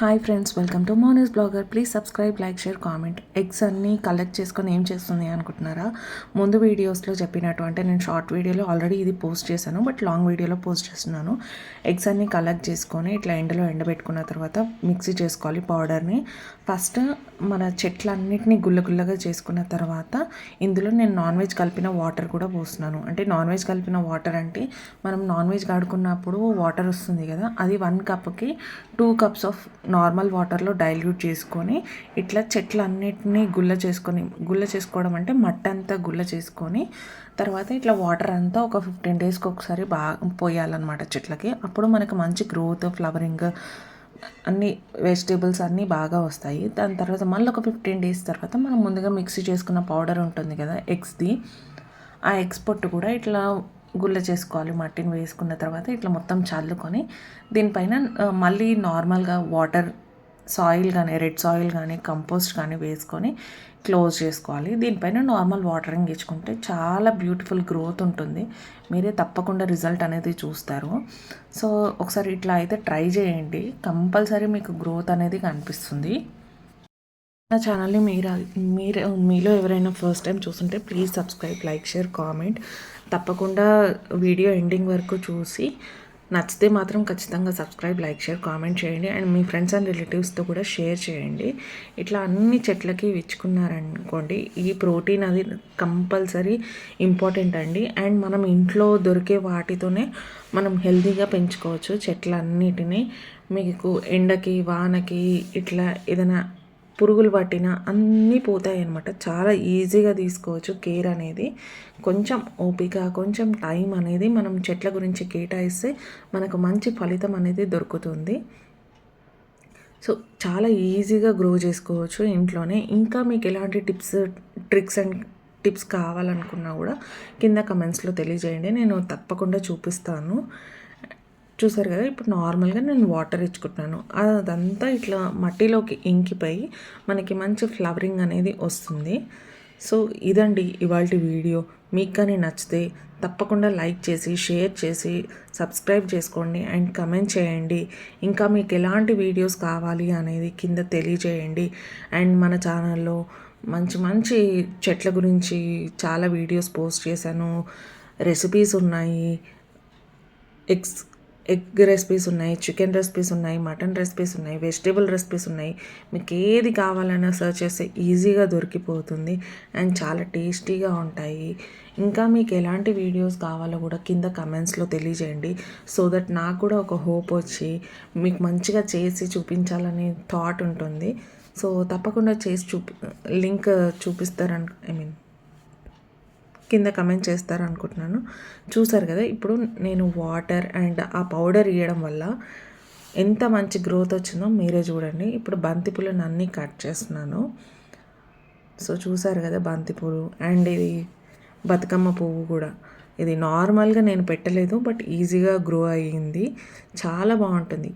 Hi friends welcome to Moni's blogger please subscribe like share comment eggs అన్నీ collect చేసుకొని ఏం చేస్తుంది అనుకుంటున్నారా? ముందు వీడియోస్లో చెప్పినట్టు అంటే నేను షార్ట్ వీడియోలో ఆల్రెడీ ఇది పోస్ట్ చేశాను బట్ లాంగ్ వీడియోలో పోస్ట్ చేస్తున్నాను. ఎగ్స్ అన్నీ కలెక్ట్ చేసుకొని ఇట్లా ఎండలో ఎండబెట్టుకున్న తర్వాత మిక్సీ చేసుకోవాలి పౌడర్ని ఫస్ట్ మన చెట్లన్నిటినీ గుల్ల గుల్లగా చేసుకున్న తర్వాత ఇందులో నేను నాన్ వెజ్ కలిపిన వాటర్ కూడా పోస్తున్నాను. అంటే నాన్ వెజ్ కలిపిన వాటర్ అంటే మనం నాన్ వెజ్ కడుకున్నప్పుడు వాటర్ వస్తుంది కదా అది వన్ కప్కి టూ కప్స్ ఆఫ్ నార్మల్ వాటర్లో డైల్యూట్ చేసుకొని ఇట్లా చెట్లన్నిటినీ గుల్ల చేసుకొని గుల్ల చేసుకోవడం అంటే మట్టి అంతా గుల్ల చేసుకొని తర్వాత ఇట్లా వాటర్ అంతా ఒక ఫిఫ్టీన్ డేస్కి ఒకసారి బాగా పోయాలన్నమాట చెట్లకి. అప్పుడు మనకు మంచి గ్రోత్ ఫ్లవరింగ్ అన్ని వెజిటేబుల్స్ అన్నీ బాగా వస్తాయి. దాని తర్వాత మళ్ళీ ఒక ఫిఫ్టీన్ డేస్ తర్వాత మనం ముందుగా మిక్సీ చేసుకున్న పౌడర్ ఉంటుంది కదా ఎగ్స్ది. ఆ ఎగ్స్ పొట్టు కూడా ఇట్లా గుల్ల చేసుకోవాలి మట్టిని వేసుకున్న తర్వాత ఇట్లా మొత్తం చల్లుకొని దీనిపైన మళ్ళీ నార్మల్గా వాటర్ సాయిల్ కానీ రెడ్ సాయిల్ కానీ కంపోస్ట్ కానీ వేసుకొని క్లోజ్ చేసుకోవాలి. దీనిపైన నార్మల్ వాటరింగ్ ఇచ్చుకుంటే చాలా బ్యూటిఫుల్ గ్రోత్ ఉంటుంది. మీరే తప్పకుండా రిజల్ట్ అనేది చూస్తారు. సో ఒకసారి ఇట్లా అయితే ట్రై చేయండి. కంపల్సరీ మీకు గ్రోత్ అనేది కనిపిస్తుంది. నా ఛానల్ని మీరు మీరు మీలో ఎవరైనా ఫస్ట్ టైం చూస్తుంటే please subscribe like share comment. తప్పకుండా వీడియో ఎండింగ్ వరకు చూసి నచ్చితే మాత్రం ఖచ్చితంగా సబ్స్క్రైబ్ లైక్ షేర్ కామెంట్ చేయండి. అండ్ మీ ఫ్రెండ్స్ అండ్ రిలేటివ్స్తో కూడా షేర్ చేయండి. ఇట్లా అన్ని చెట్లకి ఇచ్చుకున్నారనుకోండి ఈ ప్రోటీన్ అది కంపల్సరీ ఇంపార్టెంట్ అండి. అండ్ మనం ఇంట్లో దొరికే వాటితోనే మనం హెల్తీగా పెంచుకోవచ్చు చెట్లన్నిటినీ. మీకు ఎండకి వానకి ఇట్లా ఏదైనా పురుగులు పట్టిన అన్నీ పోతాయి అన్నమాట చాలా ఈజీగా తీసుకోవచ్చు కేర్ అనేది. కొంచెం ఓపిక కొంచెం టైం అనేది మనం చెట్ల గురించి కేటాయిస్తే మనకు మంచి ఫలితం అనేది దొరుకుతుంది. సో చాలా ఈజీగా గ్రో చేసుకోవచ్చు ఇంట్లోనే. ఇంకా మీకు ఎలాంటి టిప్స్ ట్రిక్స్ అండ్ టిప్స్ కావాలనుకున్నా కూడా కింద కమెంట్స్లో తెలియజేయండి. నేను తప్పకుండా చూపిస్తాను. చూసారు కదా ఇప్పుడు నార్మల్గా నేను వాటర్ ఇచ్చుకుంటున్నాను. అదంతా ఇట్లా మట్టిలోకి ఇంకిపోయి మనకి మంచి ఫ్లవరింగ్ అనేది వస్తుంది. సో ఇదండి ఇవాళ వీడియో. మీకు కానీ నచ్చితే తప్పకుండా లైక్ చేసి షేర్ చేసి సబ్స్క్రైబ్ చేసుకోండి అండ్ కమెంట్ చేయండి. ఇంకా మీకు ఎలాంటి వీడియోస్ కావాలి అనేది కింద తెలియజేయండి. అండ్ మన ఛానల్లో మంచి మంచి చెట్ల గురించి చాలా వీడియోస్ పోస్ట్ చేశాను. రెసిపీస్ ఉన్నాయి. ఎక్స్ ఎగ్ రెసిపీస్ ఉన్నాయి చికెన్ రెసిపీస్ ఉన్నాయి మటన్ రెసిపీస్ ఉన్నాయి వెజిటేబుల్ రెసిపీస్ ఉన్నాయి. మీకు ఏది కావాలన్నా సర్చ్ చేస్తే ఈజీగా దొరికిపోతుంది అండ్ చాలా టేస్టీగా ఉంటాయి. ఇంకా మీకు ఎలాంటి వీడియోస్ కావాలో కూడా కింద కమెంట్స్లో తెలియజేయండి. సో దట్ నాకు కూడా ఒక హోప్ వచ్చి మీకు మంచిగా చేసి చూపించాలనే థాట్ ఉంటుంది. సో తప్పకుండా చేసి చూపి లింక్ చూపిస్తారని ఐ మీన్ కింద కమెంట్ చేస్తారు అనుకుంటున్నాను చూసారు కదా ఇప్పుడు నేను వాటర్ అండ్ ఆ పౌడర్ ఇవ్వడం వల్ల ఎంత మంచి గ్రోత్ వచ్చిందో మీరే చూడండి. ఇప్పుడు బంతిపూలను అన్నీ కట్ చేస్తున్నాను. సో చూసారు కదా బంతిపూలు అండ్ ఇది బతుకమ్మ పువ్వు కూడా. ఇది నార్మల్గా నేను పెట్టలేదు బట్ ఈజీగా గ్రో అయ్యింది. చాలా బాగుంటుంది.